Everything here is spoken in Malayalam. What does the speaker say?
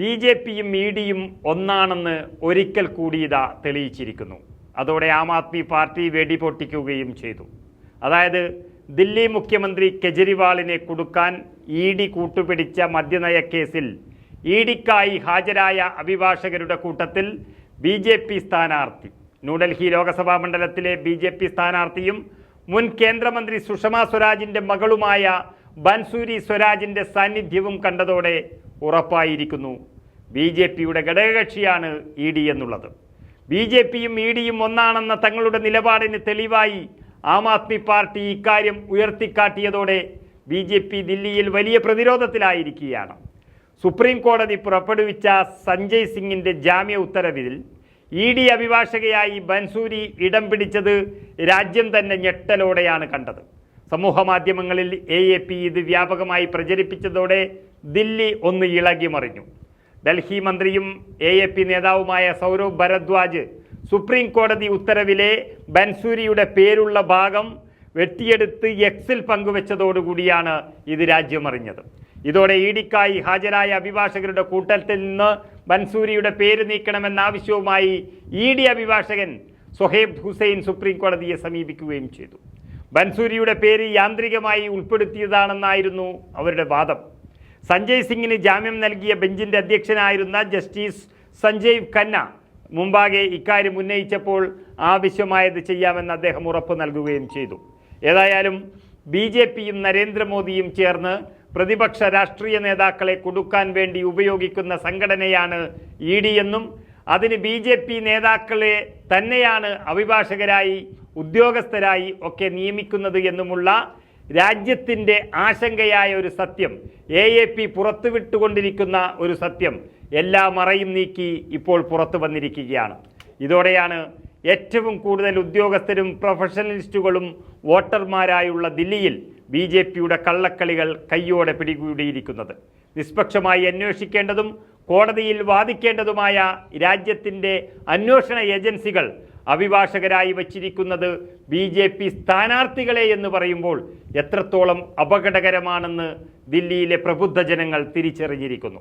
ബി ജെ പിയും ഇ ഡിയും ഒന്നാണെന്ന് ഒരിക്കൽ കൂടി ഇതാ തെളിയിച്ചിരിക്കുന്നു. അതോടെ ആം ആദ്മി പാർട്ടി വെടിപൊട്ടിക്കുകയും ചെയ്തു. അതായത് ദില്ലി മുഖ്യമന്ത്രി കെജ്രിവാളിനെ കൊടുക്കാൻ ഇ ഡി കൂട്ടുപിടിച്ച മദ്യനയ കേസിൽ ഇ ഡിക്കായി ഹാജരായ അഭിഭാഷകരുടെ കൂട്ടത്തിൽ ബി ജെ പി സ്ഥാനാർത്ഥി ന്യൂഡൽഹി ലോക്സഭാ മണ്ഡലത്തിലെ ബി ജെ പി സ്ഥാനാർത്ഥിയും മുൻ കേന്ദ്രമന്ത്രി സുഷമ സ്വരാജിന്റെ മകളുമായ ബൻസൂരി സ്വരാജിന്റെ സാന്നിധ്യവും കണ്ടതോടെ ഉറപ്പായിരിക്കുന്നു ബി ജെ പിയുടെ ഘടകകക്ഷിയാണ് ഇ ഡി എന്നുള്ളത്. ബി ജെ പിയും ഇ ഡിയും ഒന്നാണെന്ന തങ്ങളുടെ നിലപാടിന് തെളിവായി ആം ആദ്മി പാർട്ടി ഇക്കാര്യം ഉയർത്തിക്കാട്ടിയതോടെ ബി ജെ പി ദില്ലിയിൽ വലിയ പ്രതിരോധത്തിലായിരിക്കുകയാണ്. സുപ്രീം കോടതി പുറപ്പെടുവിച്ച സഞ്ജയ് സിംഗിന്റെ ജാമ്യ ഉത്തരവിൽ ഇ ഡി അഭിഭാഷകയായി ബൻസൂരി ഇടം പിടിച്ചത് രാജ്യം തന്നെ ഞെട്ടലോടെയാണ് കണ്ടത്. സമൂഹ മാധ്യമങ്ങളിൽ എ എ പി ഇത് വ്യാപകമായി പ്രചരിപ്പിച്ചതോടെ ദില്ലി ഒന്ന് ഇളകി മറിഞ്ഞു ഡൽഹി മന്ത്രിയും എ എ പി നേതാവുമായ സൗരവ് ഭരദ്വാജ് സുപ്രീം കോടതി ഉത്തരവിലെ ബൻസൂരിയുടെ പേരുള്ള ഭാഗം വെട്ടിയെടുത്ത് എക്സിൽ പങ്കുവെച്ചതോടുകൂടിയാണ് ഇത് രാജ്യമറിഞ്ഞത് ഇതോടെ ഇഡിക്കായി ഡിക്കായി ഹാജരായ അഭിഭാഷകരുടെ കൂട്ടത്തിൽ നിന്ന് ബൻസൂരിയുടെ പേര് നീക്കണമെന്ന ആവശ്യവുമായി ഇ ഡി അഭിഭാഷകൻ സൊഹേബ് ഹുസൈൻ സുപ്രീം കോടതിയെ സമീപിക്കുകയും ചെയ്തു. ബൻസൂരിയുടെ പേര് യാന്ത്രികമായി ഉൾപ്പെടുത്തിയതാണെന്നായിരുന്നു അവരുടെ വാദം. സഞ്ജയ് സിംഗിന് ജാമ്യം നൽകിയ ബെഞ്ചിന്റെ അധ്യക്ഷനായിരുന്ന ജസ്റ്റിസ് സഞ്ജയ് ഖന്ന മുമ്പാകെ ഇക്കാര്യം ഉന്നയിച്ചപ്പോൾ ആവശ്യമായത് ചെയ്യാമെന്ന് അദ്ദേഹം ഉറപ്പ് നൽകുകയും ചെയ്തു. ഏതായാലും ബി ജെ പിയും നരേന്ദ്രമോദിയും ചേർന്ന് പ്രതിപക്ഷ രാഷ്ട്രീയ നേതാക്കളെ കൊടുക്കാൻ വേണ്ടി ഉപയോഗിക്കുന്ന സംഘടനയാണ് ഇ ഡി എന്നും അതിന് ബി ജെ പി നേതാക്കളെ തന്നെയാണ് അഭിഭാഷകരായി ഉദ്യോഗസ്ഥരായി ഒക്കെ നിയമിക്കുന്നത് എന്നുമുള്ള രാജ്യത്തിന്റെ ആശങ്കയായ ഒരു സത്യം എ എ പി പുറത്തുവിട്ടുകൊണ്ടിരിക്കുന്ന ഒരു സത്യം എല്ലാ മറയും നീക്കി ഇപ്പോൾ പുറത്തു വന്നിരിക്കുകയാണ്. ഇതോടെയാണ് ഏറ്റവും കൂടുതൽ ഉദ്യോഗസ്ഥരും പ്രൊഫഷണലിസ്റ്റുകളും വോട്ടർമാരായുള്ള ദില്ലിയിൽ ബി ജെ പിയുടെ കള്ളക്കളികൾ കയ്യോടെ പിടികൂടിയിരിക്കുന്നത്. നിഷ്പക്ഷമായി അന്വേഷിക്കേണ്ടതും കോടതിയിൽ വാദിക്കേണ്ടതുമായ രാജ്യത്തിന്റെ അന്വേഷണ ഏജൻസികൾ അഭിഭാഷകരായി വച്ചിരിക്കുന്നത് ബി ജെ പി സ്ഥാനാർത്ഥികളെ എന്ന് പറയുമ്പോൾ എത്രത്തോളം അപകടകരമാണെന്ന് ദില്ലിയിലെ പ്രബുദ്ധ ജനങ്ങൾ തിരിച്ചറിഞ്ഞിരിക്കുന്നു.